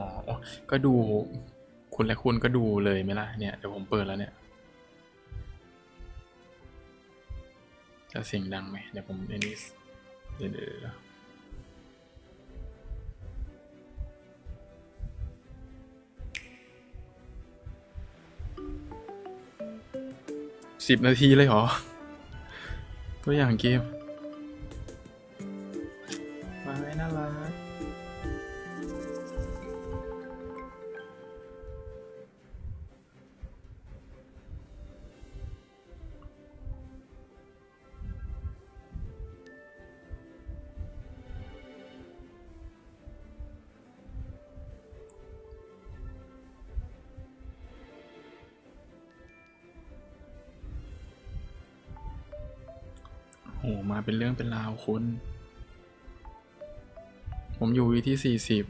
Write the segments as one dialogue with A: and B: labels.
A: อ๋อ ก็ดู คุณและคุณก็ดูเลยไหมล่ะ เนี่ย เดี๋ยวผมเปิดแล้วเนี่ย จะเสียงดังไหมเดี๋ยวผมไอ้นี่เดี๋ยวเดี๋ยวเดี๋ยวสิบนาทีเลยเหรอ ตัวอย่างเกม มาเป็นเรื่องเป็นราวคุณ ผมอยู่วีที่สี่สิบ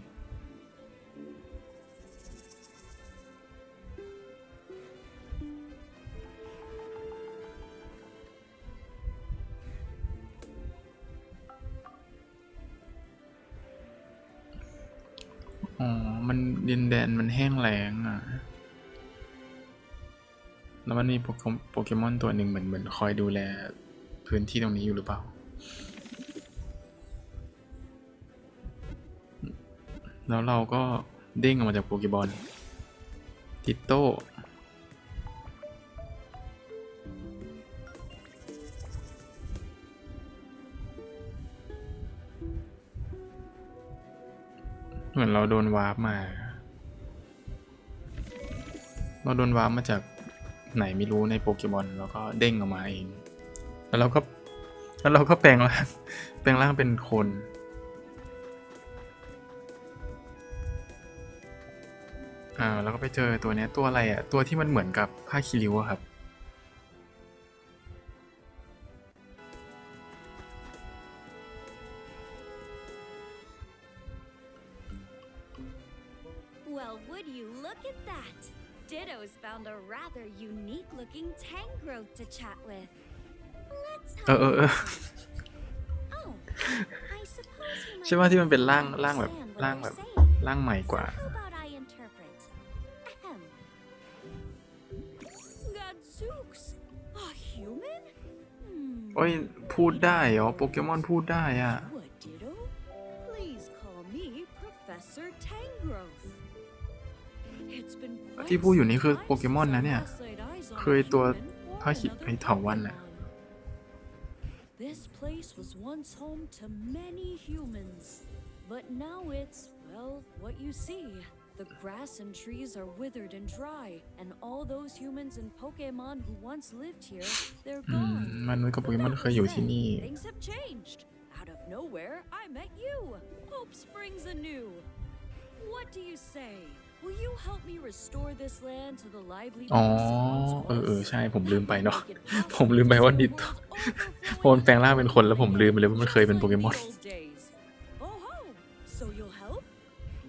A: อ๋อ มันดินแดนมันแห้งแล้งอะ แล้วมันมีโปเกมโปเกมอนตัวหนึ่งเหมือนเหมือนคอยดูแล พื้นที่ตรงนี้อยู่หรือเปล่า แล้วเราก็เด้งออกมาจากโปเกบอลติโต้เหมือนเราโดนวาร์ปมา เราโดนวาร์ปมาจากไหนไม่รู้ในโปเกมอนแล้วก็เด้งออกมาเอง แล้วเราก็แล้วเราก็แปลงร่างแปลงร่างเป็นคน อ่าแล้วก็ไปเจอตัวเนี้ยตัวอะไรอะ ตัวที่มันเหมือนกับผ้าคีริวอะครับ
B: Well, would you look at that? Ditto's found a rather unique looking Tangrowth to chat with. Let's
A: เออ
B: have
A: เออ
B: a
A: เออ
B: listen. Oh, I suppose you
A: ใช่
B: might
A: ป่ะที่มันเป็น
B: not
A: ร่างร่างแบบ
B: understand what
A: ร่าง
B: they're
A: แบบ
B: saying.
A: ร่างใหม่กว่า
B: So how about I interpret? Ahem. Gadzooks, a human? Hmm.
A: โอ้ย พูดได้เหรอ โปเกมอนพูดได้อะ
B: You a Ditto? Please call me Professor Tangrowth. It's been quite
A: ที่พูดอยู่นี่คือ
B: some time
A: โปเกมอนนะเนี่ย
B: since I laid eyes on
A: เค
B: a
A: ยตัว
B: human or
A: ผ้าขี
B: another
A: ไอเถาวันอะ
B: Pokemon. This place was once home to many humans, but now it's, well, what you see. The grass and trees are withered and dry, and all those humans and Pokemon who once lived here, they're
A: อืม
B: gone.
A: มนุษย์กับโป
B: But
A: เกมอน
B: that
A: เคยอยู่
B: was
A: ที่
B: then.
A: นี่
B: Things have changed. Out of nowhere, I met you. Hope springs anew. What do you say? Will you help me restore this land to the lively
A: อ๋อ
B: place it once
A: เออเออ
B: was?
A: ใช่ ผมลืมไปเนาะ
B: Make it possible
A: ผมลืมไปว่า
B: for
A: ดิ
B: the
A: โต
B: world's
A: พอมันแปลงร่างเป็นคนแล้วผมลืมไปเลยว่ามันเคยเป็นโปเกมอน
B: Just like the old days. Oh ho! So you'll help?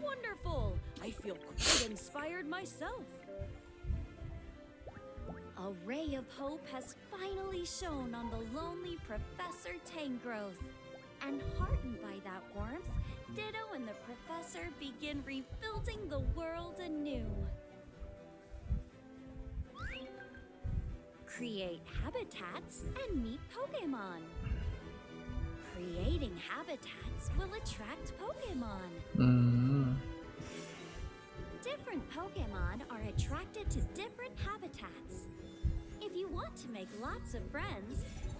B: Wonderful! I feel quite inspired myself. A ray of hope has finally shone on the lonely Professor Tangrowth. And heartened by that warmth, Ditto and the Professor begin rebuilding the world anew. Create habitats and meet Pokemon. Creating habitats will attract Pokemon.
A: อืม
B: Different Pokemon are attracted to different habitats. If you want to make lots of friends,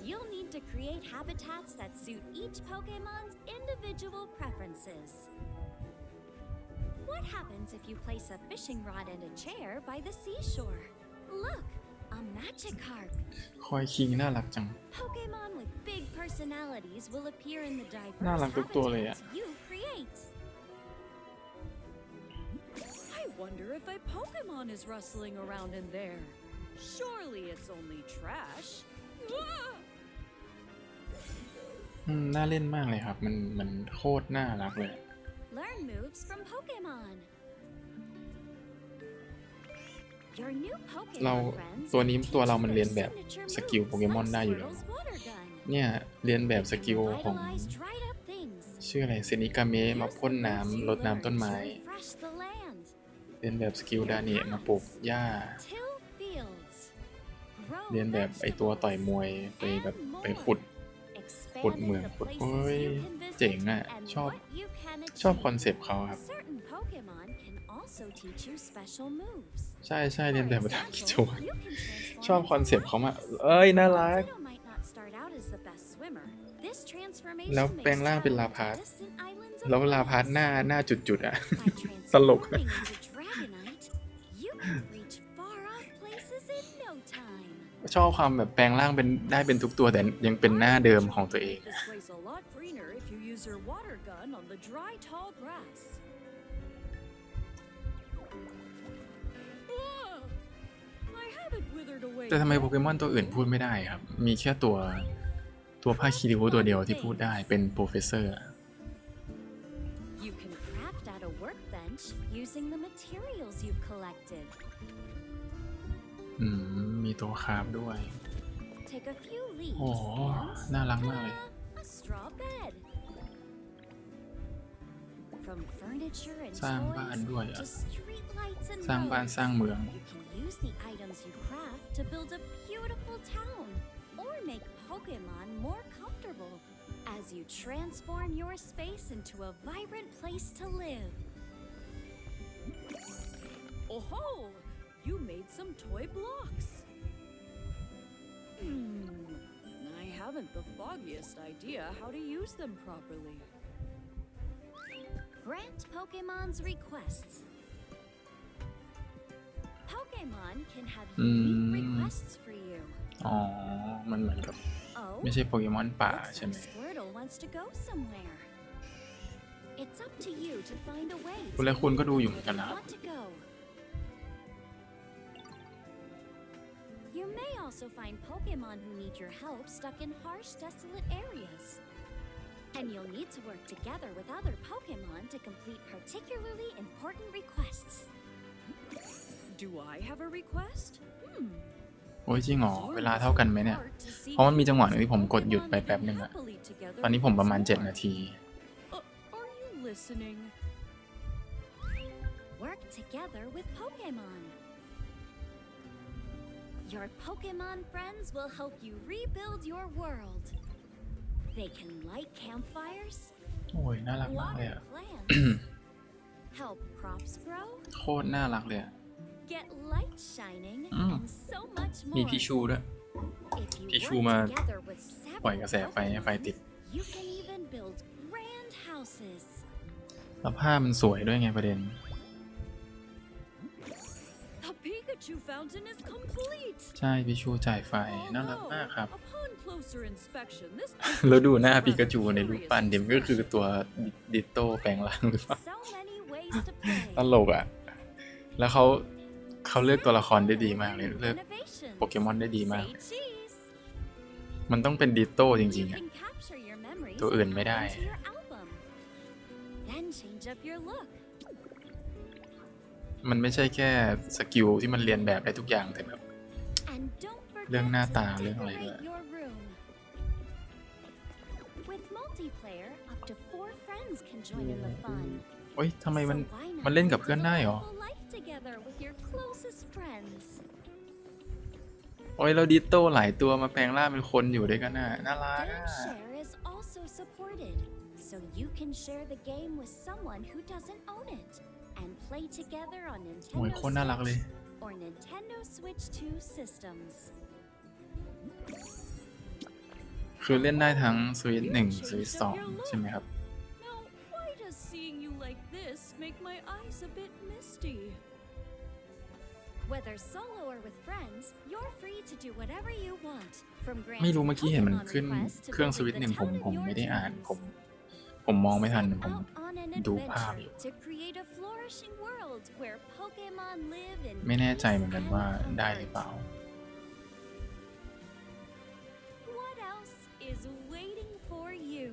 B: you'll need to create habitats that suit each Pokemon's individual preferences. What happens if you place a fishing rod and a chair by the seashore? Look, a Magikarp.
A: คอยคิงน่ารักจัง
B: Pokemon with big personalities will appear in the diverse
A: น่ารักทุกตัวเลยอะ
B: habitats you create. I wonder if a Pokemon is rustling around in there. Surely it's only trash. Ah!
A: อืม น่าเล่นมากเลยครับ มัน มันโคตรน่ารักเลย
B: Learn moves from Pokemon. Your new
A: เรา
B: Pokemon friends
A: ตัวนี้
B: teach
A: ตัวเรามัน
B: you
A: เรียน
B: their
A: แบบ
B: signature
A: สกิล
B: moves
A: โปเกมอน
B: like
A: ได้อยู่แล้ว
B: Squirtle's water gun.
A: เนี่ย เรียนแบบสกิลของ
B: Revitalize dried up things.
A: ชื่ออะไรเซนิกาเมะมาพ่นน้ำ
B: Use
A: รด
B: the
A: น้ำต้นไม้
B: learned to refresh the land.
A: เรียนแบบสกิลดาเนียมาปลูกหญ้า
B: Till fields. Grow
A: เรียนแบบไอตัวต่อยมวยไปแบบไปขุด ขุด
B: Expand
A: เหมือง
B: the
A: ขุด
B: places
A: โอ้ย
B: you can visit
A: เจ๋งอะ
B: and
A: ชอบ
B: what you can
A: ชอบ
B: achieve.
A: คอนเซปต์เขาครับ
B: Certain Pokemon can also teach you special moves.
A: ใช่ใช่เรียน
B: For
A: แบบมาทาง
B: example,
A: กิจวัตร
B: you can transform
A: ชอบ
B: into
A: คอนเซปต์
B: a
A: เขามาก
B: horse.
A: เอ้ย น่ารัก
B: Ditto might not start out as the best swimmer. This transformation
A: แล้ว
B: makes
A: แปลงร่างเป็น
B: travel
A: ลา
B: to
A: พาร์ต
B: distant islands a
A: แล้วลาพาร์ต
B: breeze.
A: หน้าหน้าจุดๆอะ
B: By
A: ตลก ชอบความแบบแปลงร่างเป็นได้เป็นทุกตัวแต่ยังเป็นหน้าเดิมของตัวเอง
B: This place a lot greener if you use your water gun on the dry, tall grass. Whoa! I haven't withered away
A: แต่ทำไม
B: yet.
A: โปเกมอนตัวอื่นพูดไม่ได้ครับ มีแค่ตัวตัวผ้าคีริวตัวเดียวที่พูดได้เป็นโปรเฟสเซอร์
B: You can craft at a workbench using the materials you've collected.
A: อืม มีตัวคราฟด้วย
B: Take a few leaves
A: โอ้
B: and
A: น่ารักมากเลย
B: ta-da, a straw bed. From furniture and
A: สร้างบ้าน
B: toys
A: ด้วยอะ
B: to street lights and
A: สร้างบ้าน
B: roads,
A: สร้างเมือง
B: you can use the items you craft to build a beautiful town or make Pokemon more comfortable as you transform your space into a vibrant place to live. Oh ho! You made some toy blocks. haven't the foggiest idea how to use them properly. Grant Pokemon's requests. Pokemon can have unique
A: Mm.
B: requests for you.
A: อ๋อ มันเหมือนกับ
B: Oh,
A: ไม่ใช่โปเกมอนป่า
B: looks
A: ใช่ไหม
B: like Squirtle wants to go somewhere. It's up to you to find a way
A: คุณและ
B: to
A: คุณก็
B: lead
A: ดู
B: him
A: อยู่เหมือน
B: where
A: กัน
B: they
A: นะครับ
B: want to go. go also find Pokemon who need your help stuck in harsh, desolate areas. And you'll need to work together with other Pokemon to complete particularly important requests. Do I have a request? Hmm.
A: โอ้ยจริงเหรอ
B: Your
A: เวลาเท่ากันไหมเนี่ย
B: part to see
A: เพราะมันมีจังหวะห
B: how
A: นึ่งที่ผมกดหยุดไป
B: Pokemon
A: แป๊บ
B: live
A: หนึ่งอะ
B: happily together
A: ตอนนี้ผมประมาณ
B: with
A: 7นาที
B: Uh, are you listening? Work together with Pokemon. Your Pokemon friends will help you rebuild your world. They can light campfires,
A: โอ้ยน่ารักมากเลย
B: water
A: อะ
B: plants, help crops grow,
A: โคตรน่ารักเลยอะ
B: get light shining,
A: Mm.
B: and so much
A: มี
B: more.
A: พิชูด้วย
B: If you
A: พิชู
B: work
A: มา
B: together with
A: ปล่อย
B: several
A: กระแสไฟให้ไฟ
B: Pokemon,
A: ติด
B: you can even build grand houses.
A: แล้วภาพมันสวยด้วยไงประเด็น ใช่พิชูจ่ายไฟน่ารักมากครับ
B: Upon closer inspection, this
A: แล้วดูหน้าปิกาจูในรูปปั้นเดมก็คือตัวดิโต้แปลงร่างหรือเปล่า
B: So many ways to play.
A: ตลกอะ แล้วเขาเขาเลือกตัวละครได้ดีมากเลยเลือก
B: Innovations.
A: โปเกมอนได้ดีมาก
B: Say cheese.
A: มันต้องเป็นดิโต้จ
B: You
A: ริงๆอะ
B: can capture your memories
A: ตัวอื่น
B: and
A: ไม่
B: add
A: ได้ มันไม่ใช่แค่สกิลที่มันเรียนแบบได้ทุกอย่างแต่แบบ
B: And don't forget
A: เรื่องหน้า
B: to
A: ตาเรื่องอะไรด้วย
B: decorate your room. With multiplayer, up to four friends can join in the fun.
A: โอ๊ยทำไมมัน
B: So why not
A: มันเล่นกับเพื่อน
B: live a
A: ได้เหรอ
B: whole life together with your closest friends?
A: โอ๊ยเราดิโต้หลายตัวมาแปลงร่างเป็นคนอยู่ด้วยกันน่ะน่ารัก
B: Game
A: อะ
B: Share is also supported, so you can share the game with someone who doesn't own it and play together on
A: โอ้ย
B: Nintendo
A: โคตรน่ารักเลย
B: Switch or Nintendo Switch 2 systems.
A: คือเล่นได้ทั้งสวิตหนึ่ง
B: You've
A: สวิต
B: changed
A: ส
B: up
A: อง
B: your look.
A: ใช่ไหมครับ
B: Now, why does seeing you like this make my eyes a bit misty? Whether solo or with friends, you're free to do whatever you want. From
A: ไม่รู้
B: granting
A: เมื่อกี้เห็นมัน
B: Pokemon
A: ขึ้น
B: requests to
A: เครื่องส
B: building
A: วิต
B: the
A: หนึ่งผม
B: town of
A: ผม
B: your
A: ไม่ได้อ่าน
B: dreams.
A: ผม ผมมองไม่ทัน
B: Set
A: ผม
B: out on an
A: ดูภาพ
B: adventure
A: อยู่
B: to create a flourishing world where Pokemon live in
A: ไม่แน่ใจ
B: peace
A: เหมือนกัน
B: and
A: ว่า
B: comfort.
A: ได้หรือเปล่า
B: What else is waiting for you?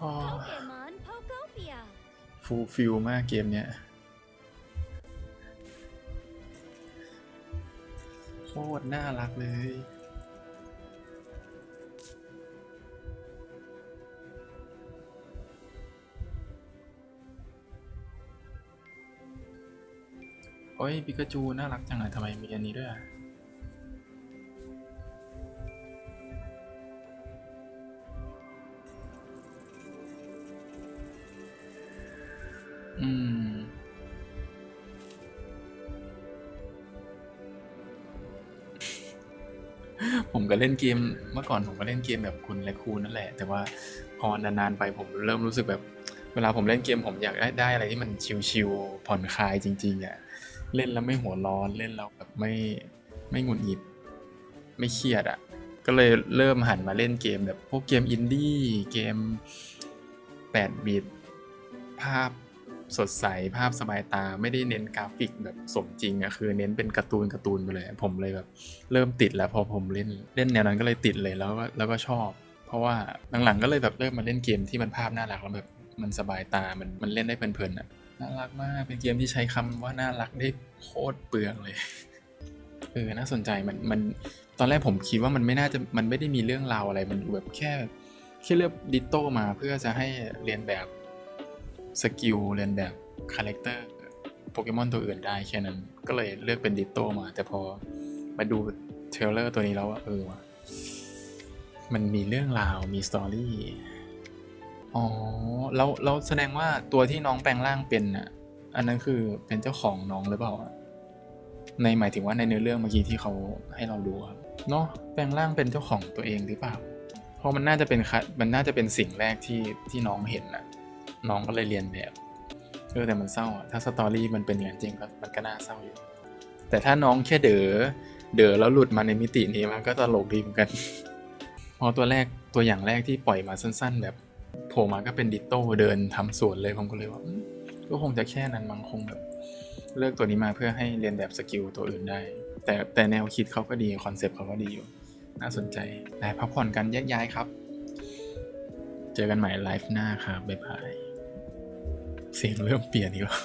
A: อ๋อ
B: Pokemon Pokopia.
A: ฟูลฟิลมากเกมเนี้ย ตรน่ารักเลย
B: โอ้
A: ยปิกาจูน่ารักจังเลยทำไมมีอันนี้ด้วย เล่นเกมเมื่อก่อนผมก็เล่นเกมแบบคุณและคูนั่นแหละ แต่ว่าพอนานๆไปผมเริ่มรู้สึกแบบเวลาผมเล่นเกมผมอยากได้ได้อะไรที่มันชิลๆผ่อนคลายจริงๆอะเล่นแล้วไม่หัวร้อนเล่นแล้วแบบไม่ไม่หงุดหงิด ไม่เครียดอะก็เลยเริ่มหันมาเล่นเกมแบบพวกเกมอินดี้เกม8บิตภาพ สดใสภาพสบายตาไม่ได้เน้นกราฟิกแบบสมจริงอะคือเน้นเป็นการ์ตูนการ์ตูนไปเลย ผมเลยแบบเริ่มติดแล้วพอผมเล่นเล่นแนวนั้นก็เลยติดเลยแล้วก็แล้วก็ชอบ เพราะว่าหลังๆก็เลยแบบเริ่มมาเล่นเกมที่มันภาพน่ารักแล้วแบบมันสบายตามันมันเล่นได้เพลินๆอะน่ารักมากเป็นเกมที่ใช้คำว่าน่ารักได้โคตรเปลืองเลยเออน่าสนใจมันมันตอนแรกผมคิดว่ามันไม่น่าจะมันไม่ได้มีเรื่องราวอะไรมันดูแบบแค่แค่เลือกดิโต้มาเพื่อจะให้เรียนแบบ สกิลเรียนแบบคาแรคเตอร์โปเกมอนตัวอื่นได้แค่นั้น ก็เลยเลือกเป็นดิโตมา แต่พอมาดูเทรลเลอร์ตัวนี้แล้วว่าเออว่ะมันมีเรื่องราวมีสตอรี่ อ๋อ แล้วแล้วแสดงว่าตัวที่น้องแปลงร่างเป็นอะ อันนั้นคือเป็นเจ้าของน้องหรือเปล่าในหมายถึงว่าในเนื้อเรื่องเมื่อกี้ที่เขาให้เราดูครับเนาะแปลงร่างเป็นเจ้าของตัวเองหรือเปล่า เพราะมันน่าจะเป็นคะมันน่าจะเป็นสิ่งแรกที่ที่น้องเห็นนะ น้องก็เลยเรียนแบบเออแต่มันเศร้าถ้าสตอรี่มันเป็นอย่างจริงก็มันก็น่าเศร้าอยู่ แต่ถ้าน้องแค่เด๋อเด๋อแล้วหลุดมาในมิตินี้มันก็ตลกดีเหมือนกันพอตัวแรกตัวอย่างแรกที่ปล่อยมาสั้น ๆ แบบโผล่มาก็เป็นดิโต้เดินทำสวนเลยผมก็เลยว่าก็คงจะแค่นั้นมั้งคงแบบเลือกตัวนี้มาเพื่อให้เรียนแบบสกิลตัวอื่นได้ แต่แต่แนวคิดเขาก็ดีคอนเซปต์เขาก็ดีอยู่ น่าสนใจไปพักผ่อนกันแยกย้ายครับ เจอกันใหม่ไลฟ์หน้าครับบ๊ายบาย เสียงเริ่มเปลี่ยนอีกแล้ว